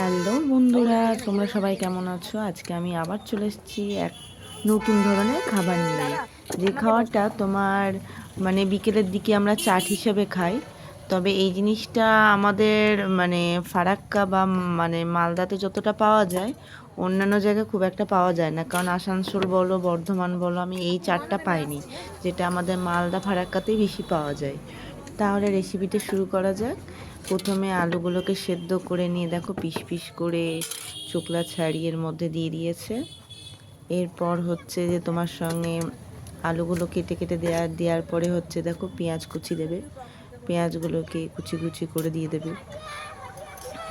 Hello বন্ধুরা, তোমরা সবাই কেমন আছো? আজকে আমি আবার চলে এসেছি এক নতুন ধরনের খাবার নিয়ে। যে খাবারটা তোমার মানে বিকেলের দিকে আমরা চাট হিসেবে খাই, তবে এই জিনিসটা আমাদের মানে ফারাক্কা বা মানে মালদাতে যতটা পাওয়া যায়, অন্যান্য জায়গায় খুব একটা পাওয়া যায় না। কারণ আসানসোল বলো, বর্ধমান বলো, আমি এই চাটটা পাইনি, যেটা আমাদের মালদা ফারাক্কাতেই বেশি পাওয়া যায়। তাহলে রেসিপিটা শুরু করা যাক। প্রথমে আলুগুলোকে সেদ্ধ করে নিয়ে দেখো, পিস পিস করে চোকলা ছাড়িয়ে মধ্যে দিয়ে দিয়েছে। এরপর হচ্ছে যে তোমার সঙ্গে আলুগুলো কেটে কেটে দেওয়া দেওয়ার পরে হচ্ছে দেখো, পেঁয়াজ কুচি দেবে। পেঁয়াজগুলোকে কুচি কুচি করে দিয়ে দেবে।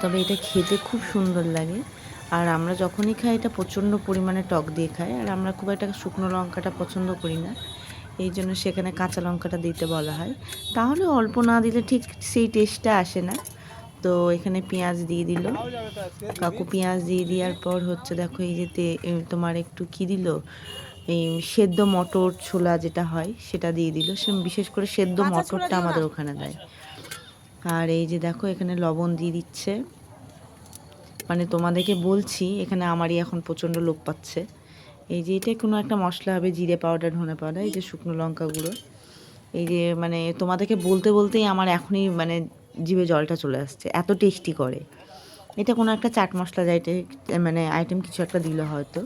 তবে এটা খেতে খুব সুন্দর লাগে। আর আমরা যখনই খাই, এটা প্রচণ্ড পরিমাণে টক দিয়ে খাই। আর আমরা খুব একটা শুকনো লঙ্কাটা পছন্দ করি না। এই জন্য সেখানে কাঁচা লঙ্কাটা দিতে বলা হয়। তাহলে অল্প না দিলে ঠিক সেই টেস্টটা আসে না। তো এখানে পেঁয়াজ দিয়ে দিল। কাকু পেঁয়াজ দিয়ে দেওয়ার পর হচ্ছে দেখো এই যে তোমার একটু কি দিল? এই সেদ্ধ মটর ছোলা যেটা হয় সেটা দিয়ে দিল। সে বিশেষ করে সেদ্ধ মটরটা আমাদের ওখানে দেয়। আর এই যে দেখো এখানে লবণ দিয়ে দিচ্ছে। মানে তোমাদেরকে বলছি এখানে আমারই এখন প্রচণ্ড লোক পাচ্ছে। এই যে এটা কোনো একটা মশলা হবে জিরে পাউডার ধনে পাউডার এই যে শুকনো লঙ্কা গুঁড়ো। এই যে মানে তোমাদেরকে বলতে বলতেই আমার এখনই মানে জিভে জলটা চলে আসছে এত টেস্টি করে। এটা কোনো একটা চাট মশলা যাইতে মানে আইটেম কিছু একটা দিল হয়তো।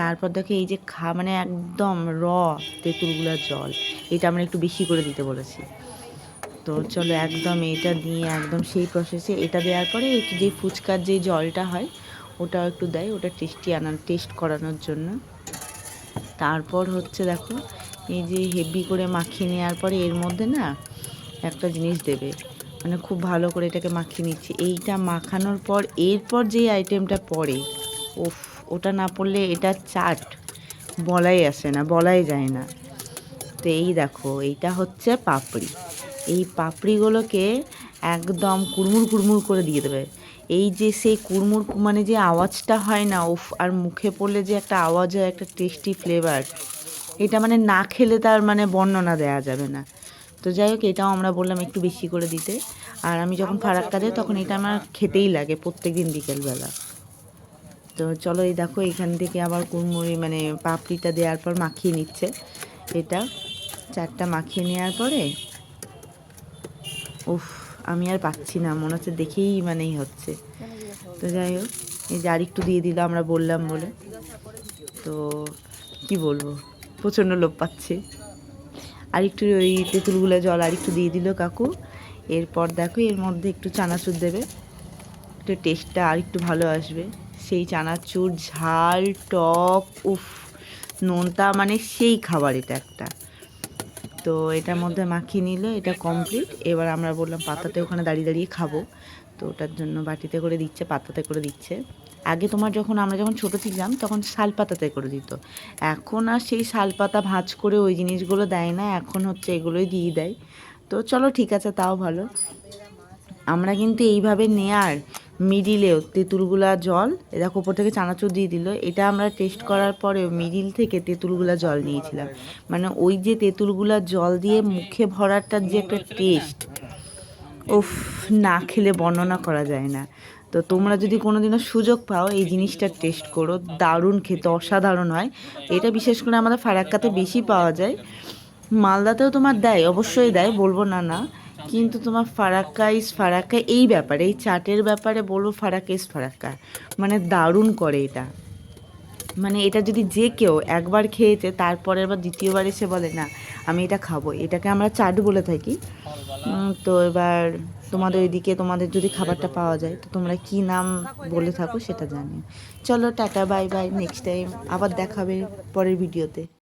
তারপর দেখো এই যে খা মানে একদম র তেঁতুলগুলার জল এটা আমরা একটু বেশি করে দিতে বলেছি। তো চলো একদম এটা দিয়ে একদম সেই প্রসেসে এটা দেওয়ার পরে যে ফুচকার যে জলটা হয় ওটাও একটু দেয়, ওটা টেস্টি আনার টেস্ট করানোর জন্য। তারপর হচ্ছে দেখো, এই যে হেভি করে মাখিয়ে নেওয়ার পরে এর মধ্যে না একটা জিনিস দেবে। মানে খুব ভালো করে এটাকে মাখিয়ে নিচ্ছি। এইটা মাখানোর পর, এরপর যেই আইটেমটা পড়ে ওফ ওটা না পড়লে এটা চাট। বলাই আসে না, বলাই যায় না। তো এই দেখো, এইটা হচ্ছে পাপড়ি। এই পাপড়িগুলোকে একদম কুড়মুড় কুড়মুড় করে দিয়ে দেবে। এই যে সেই কুড়মুড় মানে যে আওয়াজটা হয় না উফ আর মুখে পড়লে যে একটা আওয়াজ হয় একটা টেস্টি ফ্লেভার এটা মানে না খেলে তার মানে বর্ণনা দেওয়া যাবে না। তো যাই হোক এটাও আমরা বললাম একটু বেশি করে দিতে। আর আমি যখন ফারাক্কা যাই তখন এটা আমার খেতেই লাগে প্রত্যেক দিন বিকেলবেলা। তো চলো এই দেখো এখান থেকে আবার কুড়মুড়ি মানে পাপড়িটা দেওয়ার পর মাখিয়ে নিচ্ছে। এটা চারটা মাখিয়ে নেওয়ার পরে উফ আমি আর পাচ্ছি না, মনে হচ্ছে দেখেই মানেই হচ্ছে। তো যাই হোক, এই যে আরেকটু দিয়ে দিল, আমরা বললাম বলে। তো কি বলব, প্রচণ্ড লোভ পাচ্ছে। আরেকটু ওই তেঁতুলগুলো জল আরেকটু দিয়ে দিল কাকু। এরপর দেখো, এর মধ্যে একটু চানাচুর দেবে। একটু টেস্টটা আরেকটু ভালো আসবে। সেই চানাচুর, ঝাল, টক, উফ, নোনতা মানে সেই খাবার এটা একটা। তো এটার মধ্যে মাখিয়ে নিল এটা কমপ্লিট এবার আমরা বললাম পাতাতে ওখানে দাঁড়িয়ে দাঁড়িয়ে খাব। তো ওটার জন্য বাটিতে করে দিচ্ছে, পাতাতে করে দিচ্ছে। আগে তোমার যখন, আমরা যখন ছোটো ছিলাম, তখন শাল পাতাতে করে দিত। এখন আর সেই শাল পাতা ভাঁজ করে ওই জিনিসগুলো দেয় না, এখন হচ্ছে এগুলোই দিয়ে দেয়। তো চলো ঠিক আছে, তাও ভালো। আমরা কিন্তু এইভাবে নেয়ার মিডিলেও তেঁতুলগুলা জল দেখো উপর থেকে চানাচুর দিয়ে দিল, এটা আমরা টেস্ট করার পরেও মিডিল থেকে তেঁতুলগুলা জল নিয়েছিলাম। মানে ওই যে তেঁতুলগুলা জল দিয়ে মুখে ভরাটার যে একটা টেস্ট উফ, না খেলে বর্ণনা করা যায় না। তো তোমরা যদি কোনোদিনও সুযোগ পাও এই জিনিসটা টেস্ট করো, দারুণ খেতে, অসাধারণ হয়। এটা বিশেষ করে আমাদের ফারাক্কাতে বেশি পাওয়া যায়। মালদাতেও তোমার দেয়, অবশ্যই দেয়, বলব না না। কিন্তু তোমার ফারাক্কা ইস ফারাক্কা এই ব্যাপারে, এই চাটের ব্যাপারে বলব ফারাক্কা ইস ফারাক্কা। মানে দারুণ করে এটা। মানে এটা যদি যে কেউ একবার খেয়েছে, তারপরের বার দ্বিতীয়বার এসে বলে, না, আমি এটা খাব। এটাকে আমরা চাট বলে থাকি। তো এবার তোমাদের ওইদিকে তোমাদের যদি খাবারটা পাওয়া যায়, তো তোমরা কি নাম বলে থাকো সেটা জানিও। চলো, tata, bye bye next time আবার দেখাবে পরের ভিডিওতে